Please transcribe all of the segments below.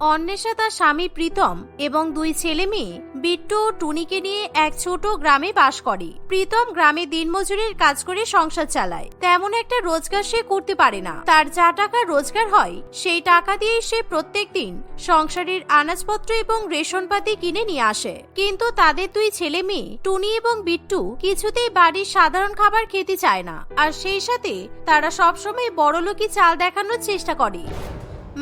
অন্বেষা তার স্বামী প্রীতম এবং দুই ছেলে মেয়ে, বিট্টু ও টুনিকে নিয়ে এক ছোট গ্রামে বাস করে। প্রীতম গ্রামে দিনমজুরের কাজ করে সংসার চালায়। তেমন একটা রোজগার সে করতে পারে না। তার যা টাকা রোজগার হয়, সেই টাকা দিয়ে সে প্রত্যেক দিন সংসারের আনাজপত্র এবং রেশনপাতি কিনে নিয়ে আসে। কিন্তু তাদের দুই ছেলে মেয়ে, টুনি এবং বিট্টু, কিছুতেই বাড়ির সাধারণ খাবার খেতে চায় না। আর সেই সাথে তারা সবসময় বড়লোকি চাল দেখানোর চেষ্টা করে।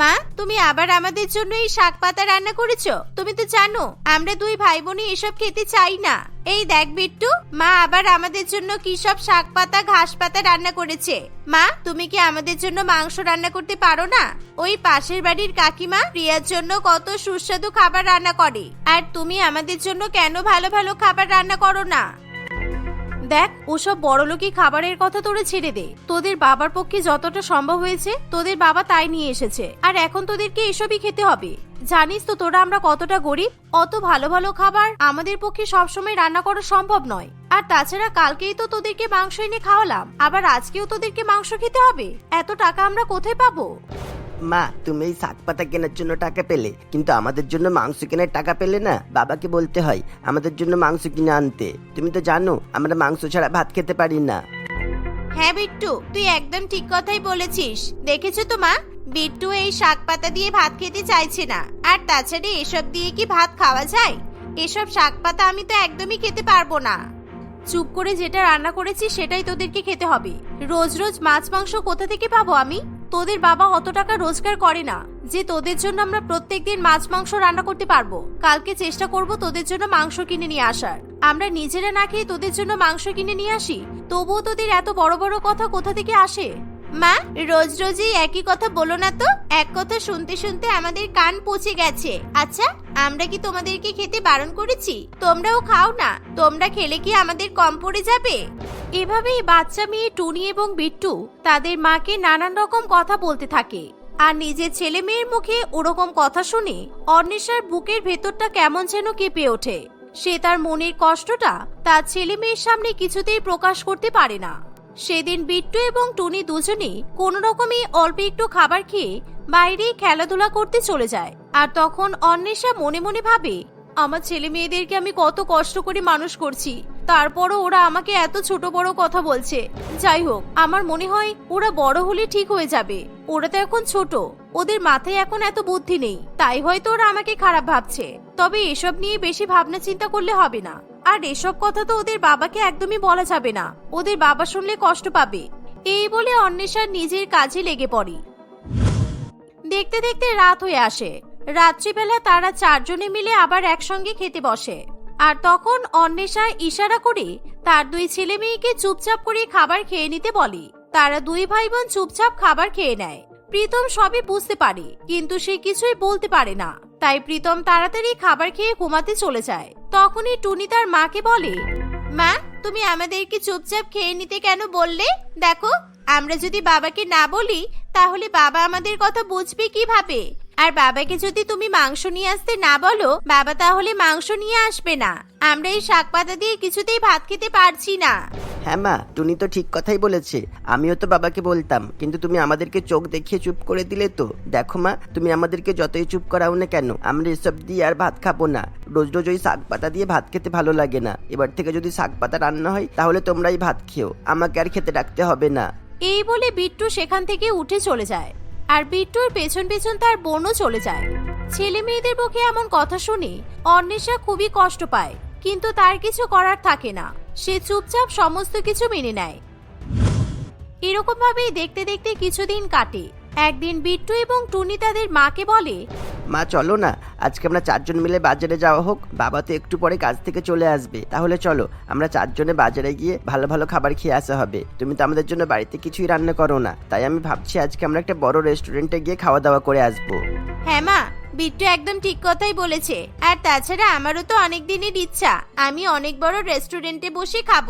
মা, তুমি আবার আমাদের জন্য এই শাক পাতা রান্না করেছ? তুমি তো জানো, আমরা দুই ভাই বোনই এসব খেতে চাই না। এই দেখ বিট্টু, মা আবার আমাদের জন্য কি সব শাক পাতা, ঘাস পাতা রান্না করেছে। মা, তুমি কি আমাদের জন্য মাংস রান্না করতে পারো না? ওই পাশের বাড়ির কাকিমা প্রিয়ার জন্য কত সুস্বাদু খাবার রান্না করে। আর তুমি আমাদের জন্য কেন ভালো ভালো খাবার রান্না করো না? দেখ, ওসব বড়লোকি খাবারের কথা তোরে ছেড়ে দে। তোদের বাবার পক্ষে যতটা সম্ভব হয়েছে, তোদের বাবা তাই নিয়ে এসেছে। আর এখন তোদেরকে এসবই খেতে হবে। জানিস তো তোরা আমরা কতটা গরিব? অত ভালো ভালো খাবার আমাদের পক্ষে সবসময় রান্না করা সম্ভব নয়। আর তাছাড়া কালকেই তো তোদেরকে মাংস এনে খাওয়ালাম। আবার আজকেও তোদেরকে মাংস খেতে হবে? এত টাকা আমরা কোথায় পাবো? মা, তুমি এই শাক পাতা কেনার জন্য টাকা পেলে। কিন্তু আমাদের জন্য মাংস কেনার টাকা পেলে না? বাবাকে বলতে হয়, আমাদের জন্য মাংস কিনে আনতে। তুমি তো জানো, আমরা মাংস ছাড়া ভাত খেতে পারি না। হ্যাঁ বিট্টু, তুই একদম ঠিক কথাই বলেছিস। দেখেছ তো মা? বিট্টু এই শাক পাতা দিয়ে ভাত খেতে চাইছে না। আর তাছাড়া এসব দিয়ে কি ভাত খাওয়া যায়? এসব শাক পাতা আমি তো একদমই খেতে পারব না। চুপ করে যেটা রান্না করেছি, সেটাই তোদেরকে খেতে হবে। রোজ রোজ মাছ মাংস কোথা থেকে পাবো আমি? তোদের বাবা অত টাকা রোজগার করে না, যে তোদের জন্য আমরা প্রত্যেক দিন মাছ, মাংস রান্না করতে পারব। কালকে চেষ্টা করব তোদের জন্য মাংস কিনে নিয়ে আসার। আমরা নিজেরা না খেয়ে তোদের জন্য মাংস কিনে নিয়ে আসি, তবুও তোদের এত বড় বড় কথা কোথা থেকে আসে? মা, রোজ রোজই একই কথা বলো না তো? এক কথা শুনতে শুনতে আমাদের কান পচে গেছে। আচ্ছা আমরা কি তোমাদেরকে খেতে বারণ করেছি? তোমরাও খাও না। তোমরা খেলে কি আমাদের কম পড়ে যাবে? এভাবেই বাচ্চা মেয়ে টুনি এবং বিট্টু তাদের মাকে নানান রকম কথা বলতে থাকে। আর নিজের ছেলে মেয়ের মুখে ওরকম কথা শুনে অন্বেষার বুকের ভেতরটা কেমন যেন কেঁপে ওঠে। সে তার মনের কষ্টটা তার ছেলে মেয়ের সামনে কিছুতেই প্রকাশ করতে পারে না। সেদিন বিট্টু এবং টুনি দুজনেই কোনো রকমে অল্প একটু খাবার খেয়ে বাইরেই খেলাধুলা করতে চলে যায়। আর তখন অন্বেষা মনে মনে ভাবে, আমার ছেলে মেয়েদেরকে আমি কত কষ্ট করে মানুষ করছি। তারপরও ওরা আমাকে এত ছোট বড় কথা বলছে। যাই হোক, আমার মনে হয় ওরা বড় হলে ঠিক হয়ে যাবে। ওরা তো এখন ছোট। ওদের মাথায় এখন এত বুদ্ধি নেই। তাই হয়তো ওরা আমাকে খারাপ ভাবছে। তবে এসব নিয়ে বেশি ভাবনা চিন্তা করলে হবে না। আর এসব কথা তো ওদের বাবাকে একদমই বলা যাবে না। ওদের বাবা শুনলে কষ্ট পাবে। এই বলে অন্বেষা নিজের কাজে লেগে পড়ে। দেখতে দেখতে রাত হয়ে আসে। রাত্রিবেলা তারা চারজনে মিলে আবার একসঙ্গে খেতে বসে। আর তখন অন্বেষা ইশারা করে তার দুই ছেলে মেয়েকে চুপচাপ করে খাবার খেয়ে নিতে বলে। তারা দুই ভাই বোন চুপচাপ খাবার খেয়ে নেয়। প্রীতম সবই বুঝতে পারে, কিন্তু সে কিছুই বলতে পারে না। তাই প্রীতম তাড়াতাড়ি খাবার খেয়ে ঘুমাতে চলে যায়। তখনই টুনি তার মাকে বলে, মা, তুমি আমাদেরকে চুপচাপ খেয়ে নিতে কেন বললে? দেখো, আমরা যদি বাবাকে না বলি তাহলে বাবা আমাদের কথা বুঝবে কীভাবে? আর বাবাকে যদি তুমি মাংস নিয়ে আসতে না বলো বাবা তাহলে মাংস নিয়ে আসবে না। আমরা এই শাক পাতা দিয়ে কিছুতেই ভাত খেতে পারছি না। হ্যাঁ মা টুনি তো ঠিক কথাই বলেছে। আমিও তো বাবাকে বলতাম কিন্তু তুমি আমাদেরকে চোখ দেখিয়ে চুপ করে দিলে তো। দেখো মা তুমি আমাদেরকে যতই চুপ করাও না কেন আমরা এসব দিয়ে আর ভাত খাব না। রোজ রোজ ওই শাক পাতা দিয়ে ভাত খেতে ভালো লাগে না। এবার থেকে যদি শাক পাতা রান্না হয় তাহলে তোমরাই ভাত খেও। আমাকে আর খেতে রাখতে হবে না। এই বলে বিট্টু সেখান থেকে উঠে চলে যায়। আর বিট্টুর পেছন পেছন তার বোনও চলে যায়। ছেলে মেয়েদের পক্ষে এমন কথা শুনে অন্বেষা খুবই কষ্ট পায়, কিন্তু তার কিছু করার থাকে না। সে চুপচাপ সমস্ত কিছু মেনে নেয়। এরকম ভাবেই দেখতে দেখতে কিছুদিন কাটে। একদিন বিট্টু এবং টুনি তাদের মাকে বলে মা চলো না। আজকে আমরা চারজন মিলে বাজারে যাওয়া হোক। বাবা তো একটু পরে কাজ থেকে চলে আসবে। তাহলে চলো আমরা চারজনে বাজারে গিয়ে ভালো ভালো খাবার খেয়ে আসা হবে। তুমি তো আমাদের জন্য বাড়িতে কিছুই রান্না করো না। তাই আমি ভাবছি আজকে আমরা একটা বড় রেস্টুরেন্টে গিয়ে খাওয়া দাওয়া করে আসব। হ্যাঁ মা বিট্টু একদম ঠিক কথাই বলেছে। আর তাছাড়া আমারও তো অনেক দিনের ইচ্ছা। আমি অনেক বড় রেস্টুরেন্টে বসে খাব।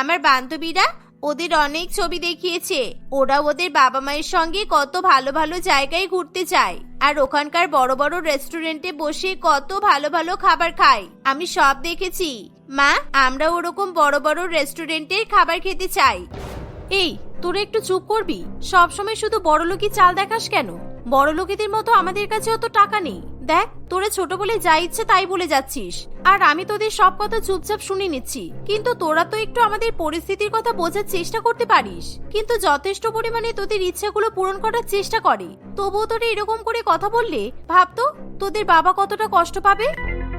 আমার বান্ধবীরা ওদের অনেক ছবি দেখিয়েছে। ওরা ওদের বাবা মায়ের সঙ্গে কত ভালো ভালো জায়গায় ঘুরতে যায়। আর ওখানকার বড় বড় রেস্টুরেন্টে বসে কত ভালো ভালো খাবার খায়। আমি সব দেখেছি। মা, আমরা ওরকম বড় বড় রেস্টুরেন্টের খাবার খেতে চাই। এই, তোরা একটু চুপ করবি। সবসময় শুধু বড়লোকি চাল দেখাস কেন? বড় লোকেদের মতো আমাদের কাছে অত টাকা নেই। দেখ, তোরা ছোট বলে যা ইচ্ছে তাই বলে যাচ্ছিস। আর আমি তোদের সব কথা চুপচাপ শুনে নিচ্ছি। কিন্তু তোরা তো একটু আমাদের পরিস্থিতির কথা বোঝার চেষ্টা করতে পারিস। কিন্তু যথেষ্ট পরিমাণে তোদের ইচ্ছাগুলো পূরণ করার চেষ্টা করে। তবুও তোরা এরকম করে কথা বললে, ভাবতো তোদের বাবা কতটা কষ্ট পাবে?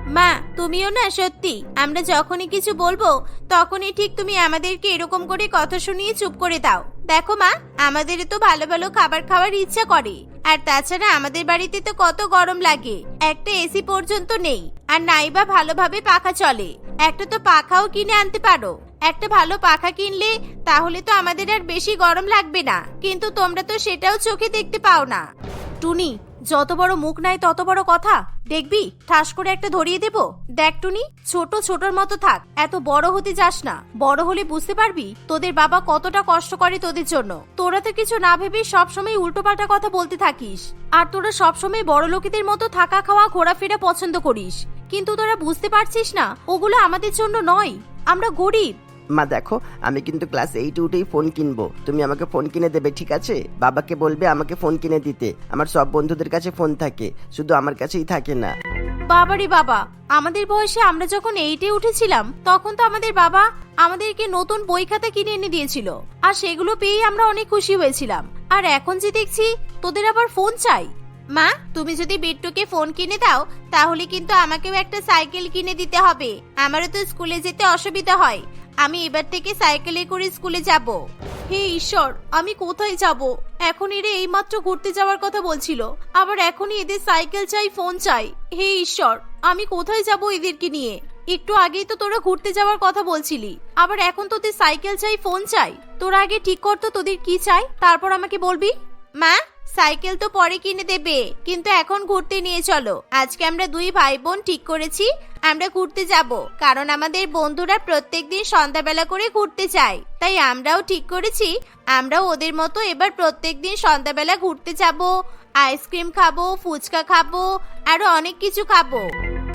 মা, তুমিও না, সত্যি। আমরা যখনই কিছু বলব, তখনই ঠিক তুমি আমাদেরকে এরকম করে কথা শুনিয়ে চুপ করে দাও। দেখো মা, আমাদের তো ভালো ভালো খাবার খাওয়ার ইচ্ছা করে। আর তাছাড়া আমাদের বাড়িতে তো কত গরম লাগে। একটা এসি পর্যন্ত নেই। আর নাইবা ভালোভাবে পাখা চলে। একটা তো পাখাও কিনে আনতে পারো। একটা ভালো পাখা কিনলে তাহলে তো আমাদের আর বেশি গরম লাগবে না। কিন্তু তোমরা তো সেটাও চোখে দেখতে পাও না। টুনি যত বড় মুখ নাই তত বড় কথা। দেখবি, ঠাস করে একটা ধরিয়ে দেব। দেখ টুনি, ছোট ছোটর মতো থাক। এত বড় হতে যাস না। বড় হলে বুঝতে পারবি, তোদের বাবা কতটা কষ্ট করে তোদের জন্য। তোরা তো কিছু না ভেবে সবসময় উল্টোপাল্টা কথা বলতে থাকিস। আর তোরা সবসময় বড় লোকেদের মতো থাকা খাওয়া, ঘোরাফেরা পছন্দ করিস। কিন্তু তোরা বুঝতে পারছিস না, ওগুলো আমাদের জন্য নয়। আমরা গরিব। মা, দেখো, আমি কিন্তু ক্লাস এইটে উঠেই ফোন কিনবো। তুমি আমাকে ফোন কিনে দেবে, ঠিক আছে? বাবাকে বলবে আমাকে ফোন কিনে দিতে। আমার সব বন্ধুদের কাছে ফোন থাকে, শুধু আমার কাছেই থাকে না। বাবারে বাবা, আমাদের বয়সে আমরা যখন এইটে উঠেছিলাম, তখন তো আমাদের বাবা আমাদেরকে নতুন বই খাতা কিনে এনে দিয়েছিল। আর সেগুলো পেয়েই আমরা অনেক খুশি হয়েছিলাম। আর এখন যে দেখছি, তোদের আবার ফোন চাই? মা, তুমি যদি বিট্টুকে ফোন কিনে দাও, তাহলে কিন্তু আমাকেও একটা সাইকেল কিনে দিতে হবে। আমারও তো স্কুলে যেতে অসুবিধা হয়। আমি এবার থেকে সাইকেলে করে স্কুলে যাব। হে ঈশ্বর, আমি কোথায় যাব? এখন এরা এইমাত্র ঘুরতে যাওয়ার কথা বলছিল। আবার এখনই এদের সাইকেল চাই, ফোন চাই। হে ঈশ্বর, আমি কোথায় যাব এদেরকে নিয়ে? একটু আগেই তো তোরা ঘুরতে যাওয়ার কথা বলছিলি। আবার এখন তোদের সাইকেল চাই, ফোন চাই? তোরা আগে ঠিক কর তো তোদের কি চাই, তারপর আমাকে বলবি? মা? সাইকেল তো পরে কিনে দেবে, কিন্তু এখন ঘুরতে নিয়ে চলো। আজকে আমরা দুই ভাই বোন ঠিক করেছি, আমরা ঘুরতে যাব। কারণ আমাদের বন্ধুরা প্রত্যেকদিন সন্ধ্যাবেলা করে ঘুরতে যায় তাই আমরাও ঠিক করেছি, আমরাও ওদের মতো এবার প্রত্যেকদিন সন্ধ্যাবেলা ঘুরতে যাব। আইসক্রিম খাব, ফুচকা খাব, আরও অনেক কিছু খাব।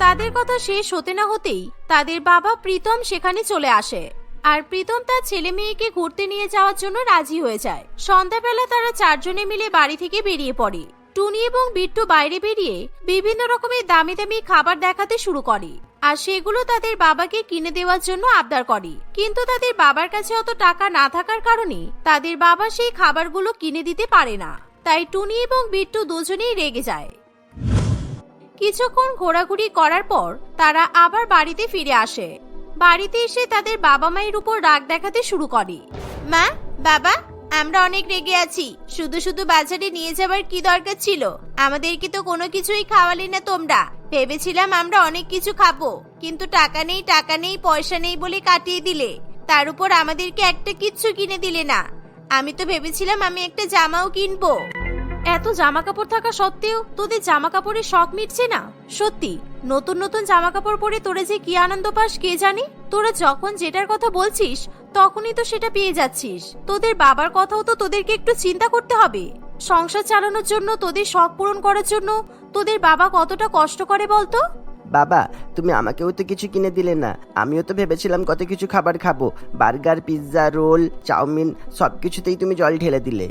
তাদের কথা শেষ হতে না হতেই তাদের বাবা প্রীতম সেখানে চলে আসে। আর প্রীতম তার ছেলে মেয়েকে ঘুরতে নিয়ে যাওয়ার জন্য রাজি হয়ে যায়। সন্ধ্যাবেলা তারা চারজনে মিলে বাড়ি থেকে বেরিয়ে পড়ে। টুনি এবং বিট্টু বাইরে বেরিয়ে বিভিন্ন রকমের দামি দামি খাবার দেখাতে শুরু করে আর সেগুলো তাদের বাবাকে কিনে দেওয়ার জন্য আবদার করে। কিন্তু তাদের বাবার কাছে অত টাকা না থাকার কারণে তাদের বাবা সেই খাবারগুলো কিনে দিতে পারে না। তাই টুনি এবং বিট্টু দুজনেই রেগে যায়। কিছুক্ষণ ঘোরাঘুরি করার পর তারা আবার বাড়িতে ফিরে আসে। বাড়িতে এসে তাদের বাবা মায়ের উপর রাগ দেখাতে শুরু করে। মা, বাবা, আমরা অনেক রেগে আছি। শুধু শুধু বাজারে নিয়ে যাবার কি দরকার ছিল? আমাদেরকে তো কোনো কিছুই খাওয়ালে না তোমরা। ভেবেছিলাম আমরা অনেক কিছু খাব, কিন্তু টাকা নেই টাকা নেই, পয়সা নেই বলে কাটিয়ে দিলে। তার উপর আমাদেরকে একটা কিচ্ছু কিনে দিলে না। আমি তো ভেবেছিলাম আমি একটা জামাও কিনবো। এত জামা কাপড় থাকা সত্ত্বেও তোদের জামা কাপড়ের শখ মিটছে না? সত্যি, নতুন নতুন জামা কাপড় পরে তোরা যে কি আনন্দ পাস কে জানি? তোরা যখন যেটার কথা বলছিস, তখনই তো সেটা পেয়ে যাচ্ছিস। তোদের বাবার কথাও তো তোদেরকে একটু চিন্তা করতে হবে। সংসার চালানোর জন্য, তোদের শখ পূরণ করার জন্য তোদের বাবা কতটা কষ্ট করে বলতো? বাবা, তুমি আমাকেও তো কিছু কিনে দিলে না। আমিও তো ভেবেছিলাম কত কিছু খাবার খাব। বার্গার, পিৎজা, রোল, চাউমিন সব কিছুতেই তুমি জল ঢেলে দিলে।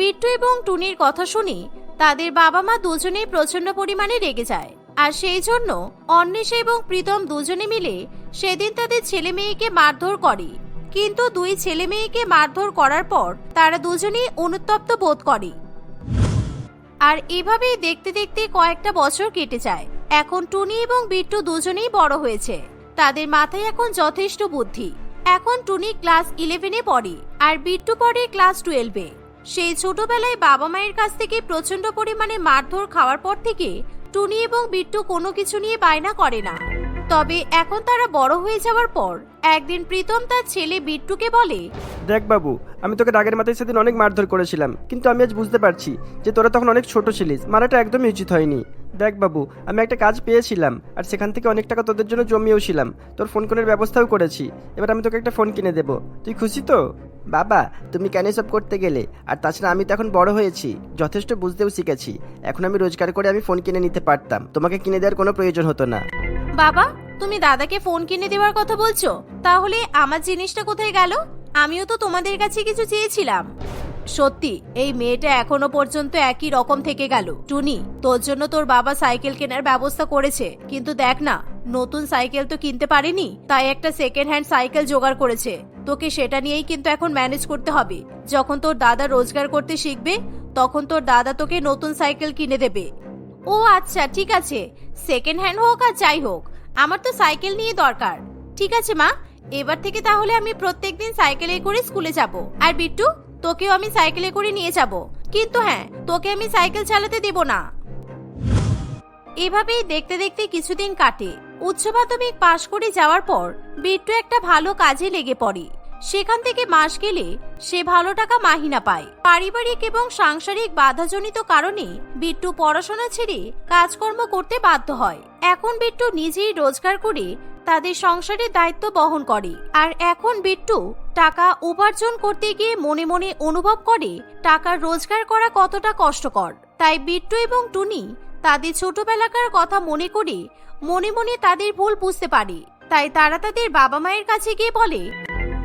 বিট্টু এবং টুনির কথা শুনে তাদের বাবা মা দুজনেই প্রচণ্ড পরিমাণে রেগে যায়। আর সেই জন্য অন্বেষা এবং প্রীতম দুজনে মিলে সেদিন তাদের ছেলে মেয়েকে মারধর করে। কিন্তু দুই ছেলে মেয়েকে মারধর করার পর তারা দুজনেই অনুতপ্ত বোধ করে। আর এভাবেই দেখতে দেখতে কয়েকটা বছর কেটে যায়। এখন টুনি এবং বিট্টু দুজনেই বড় হয়েছে। তাদের মাথায় এখন যথেষ্ট বুদ্ধি। এখন টুনি ক্লাস ইলেভেনে পড়ে আর বিট্টু পড়ে ক্লাস টুয়েলভে। সেই ছোটবেলায় বাবা মায়ের কাছ থেকে প্রচণ্ড পরিমাণে মারধর খাওয়ার পর থেকে টুনি এবং বিট্টু কোনো কিছু নিয়ে বায়না করে না। তবে এখন তারা বড় হয়ে যাওয়ার পর একদিন প্রীতম তার ছেলে বিট্টুকে বলে, দেখ বাবু, আমি তোকে রাগের মাথায় সেদিন অনেক মারধর করেছিলাম, কিন্তু আমি আজ বুঝতে পারছি যে তোরা তখন অনেক ছোট ছিলিস, মারাটা একদমই উচিত হয়নি। দেখ বাবু, আমি একটা কাজ পেয়েছিলাম, আর সেখান থেকে অনেক টাকা তোদের জন্য জমিয়েও ছিলাম। তোর ফোন কোনের ব্যবস্থাও করেছি। এবার আমি তোকে একটা ফোন কিনে দেবো। তুই খুশি তো? বাবা, তুমি কেন সব করতে গেলে? আর তাছাড়া আমি তো এখন বড় হয়েছি, যথেষ্ট বুঝতেও শিখেছি। এখন আমি রোজগার করে আমি ফোন কিনে নিতে পারতাম। তোমাকে কিনে দেওয়ার কোনো প্রয়োজন হতো না। বাবা, তুমি দাদাকে ফোন কিনে দেওয়ার কথা বলছো? তাহলে আমার জিনিসটা কোথায় গেল? আমিও তো তোমাদের কাছে কিছু চেয়েছিলাম। সত্যি, এই মেয়েটা এখনও পর্যন্ত একই রকম থেকে গেল। টুনি, তোর জন্য তোর বাবা সাইকেল কেনার ব্যবস্থা করেছে, কিন্তু দেখ না, নতুন সাইকেল তো কিনতে পারেনি, তাই একটা সেকেন্ড হ্যান্ড সাইকেল জোগাড় করেছে। তোকে সেটা নিয়েই কিন্তু এখন ম্যানেজ করতে হবে। যখন তোর দাদা রোজগার করতে শিখবে, তখন তোর দাদা তোকে নতুন সাইকেল কিনে দেবে। ও আচ্ছা ঠিক আছে। সেকেন্ড হ্যান্ড হোক আর যাই হোক, আমার তো সাইকেল নিয়ে দরকার। ঠিক আছে মা, এবার থেকে তাহলে আমি প্রত্যেকদিন সাইকেলে করে স্কুলে যাব। আর বিট্টু তোকেও আমি সাইকেলে করে নিয়ে যাব। কিন্তু হ্যাঁ তোকে আমি সাইকেল চালাতে দেব না। এভাবেই দেখতে দেখতে কিছুদিন কাটে। উচ্চ মাধ্যমিক পাশ করে যাওয়ার পর বিট্টু একটা ভালো কাজে লেগে পড়ে। সেখান থেকে মাস গেলে সে ভালো টাকা মাহিনা পায়। পারিবারিক এবং সাংসারিক বাধাজনিত কারণে বিট্টু পড়াশোনা ছেড়ে কাজকর্ম করতে বাধ্য হয়। এখন বিট্টু নিজেই রোজগার করে তাদের সংসারের দায়িত্ব বহন করে। আর এখন বিট্টু টাকা উপার্জন করতে গিয়ে মনে মনে অনুভব করে টাকা রোজগার করা কতটা কষ্টকর। তাই বিট্টু এবং টুনি তাদের ছোটবেলাকার কথা মনে করে মনে মনে তাদের ভুল বুঝতে পারে। তাই তারা তাদের বাবা মায়ের কাছে গিয়ে বলে,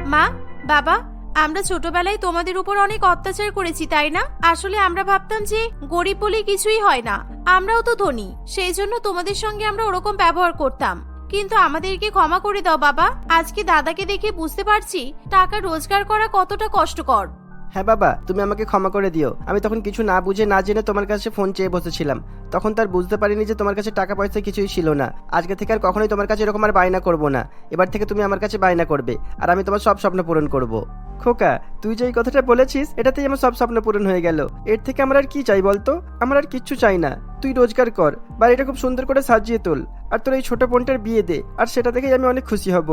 মা, বাবা, আমরা ছোটবেলায় তোমাদের উপর অনেক অত্যাচার করেছি, তাই না? আসলে আমরা ভাবতাম যে গরিব বলে কিছুই হয় না। আমরাও তো ধনী, সেই জন্য তোমাদের সঙ্গে আমরা ওরকম ব্যবহার করতাম। কিন্তু আমাদেরকে ক্ষমা করে দাও, বাবা। আজকে দাদাকে দেখে বুঝতে পারছি, টাকা রোজগার করা কতটা কষ্টকর। হ্যাঁ বাবা, তুমি আমাকে ক্ষমা করে দিও। আমি তখন কিছু না বুঝে, না জেনে তোমার কাছে ফোন চেয়ে বসেছিলাম। তখন তার বুঝতে পারিনি যে তোমার কাছে টাকা পয়সা কিছুই ছিল না। আজকে থেকে আর কখনোই তোমার কাছে এরকম আর বায়না করব না। এবার থেকে তুমি আমার কাছে বায়না করবে, আর আমি তোমার সব স্বপ্ন পূরণ করব। খোকা, তুই যে এই কথাটা বলেছিস, এটাতেই আমার সব স্বপ্ন পূরণ হয়ে গেল। এর থেকে আমরা আর কি চাই বলতো? আমরা আর কিচ্ছু চাই না। তুই রোজগার কর বাড়িটা খুব সুন্দর করে সাজিয়ে তোল। আর তোর এই ছোট বোনটার বিয়ে দে, আর সেটা দেখেই আমি অনেক খুশি হব।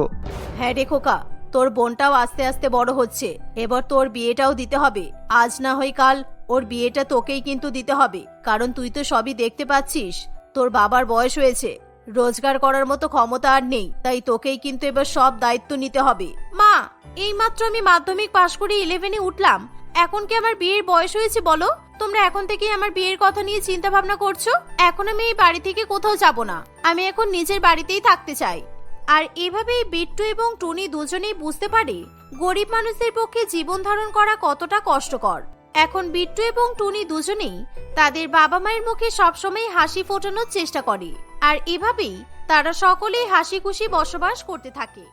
হ্যাঁ রে খোকা তোর বোনটাও আস্তে আস্তে বড় হচ্ছে। এবার তোর বিয়েটাও দিতে হবে। আজ না হয় কাল ওর বিয়েটা তোকেই কিন্তু দিতে হবে। কারণ তুই তো সবই দেখতে পাচ্ছিস। তোর বাবার বয়স হয়েছে। রোজগার করার মতো ক্ষমতা আর নেই। তাই তোকেই কিন্তু এবার সব দায়িত্ব নিতে হবে। মা, এইমাত্র আমি মাধ্যমিক পাশ করে ইলেভেনে উঠলাম। এখন কি আমার বিয়ের বয়স হয়েছে বলো? তোমরা এখন থেকেই আমার বিয়ের কথা নিয়ে চিন্তা ভাবনা করছ? এখন আমি এই বাড়ি থেকে কোথাও যাব না। আমি এখন নিজের বাড়িতেই থাকতে চাই। আর এভাবেই বিট্টু এবং টুনি দুজনেই বুঝতে পারে গরিব মানুষদের পক্ষে জীবন ধারণ করা কতটা কষ্টকর। এখন বিট্টু এবং টুনি দুজনেই তাদের বাবা মায়ের মুখে সবসময় হাসি ফোটানোর চেষ্টা করে। আর এভাবেই তারা সকলেই হাসি খুশি বসবাস করতে থাকে।